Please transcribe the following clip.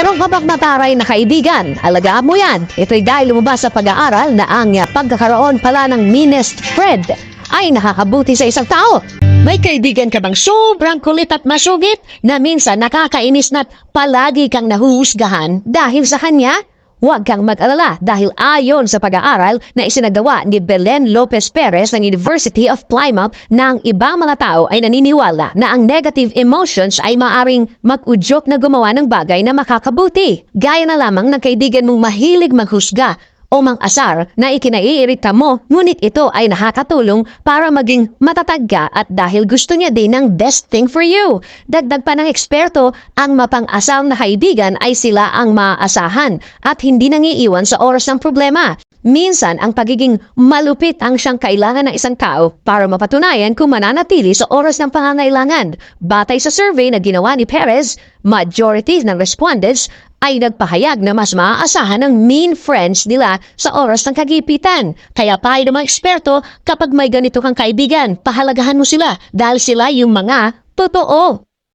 Pero kapag mataray na kaibigan, alagaan mo yan. Ito'y dahil lumabas sa pag-aaral na ang pagkakaroon pala ng meanest friend ay nakakabuti sa isang tao. May kaibigan ka bang sobrang kulit at masugit na minsan nakakainis na't palagi kang nahuhusgahan dahil sa kanya? Huwag kang mag-alala dahil ayon sa pag-aaral na isinagawa ni Belen Lopez Perez ng University of Plymouth na ang ibang mga tao ay naniniwala na ang negative emotions ay maaring mag-udyok na gumawa ng bagay na makakabuti. Gaya na lamang ng kaibigan mong mahilig maghusga o mang-asar na ikinaiirita mo, ngunit ito ay nakakatulong para maging matatag at dahil gusto niya din ng best thing for you. Dagdag pa ng eksperto, ang mapang-asal na kaibigan ay sila ang maaasahan at hindi nangiiwan sa oras ng problema. Minsan, ang pagiging malupit ang siyang kailangan ng isang tao para mapatunayan kung mananatili sa oras ng pangangailangan. Batay sa survey na ginawa ni Perez, majority ng respondents ay nagpahayag na mas maaasahan ng mean friends nila sa oras ng kagipitan. Kaya pahay ng mga eksperto, kapag may ganito kang kaibigan, pahalagahan mo sila dahil sila yung mga totoo.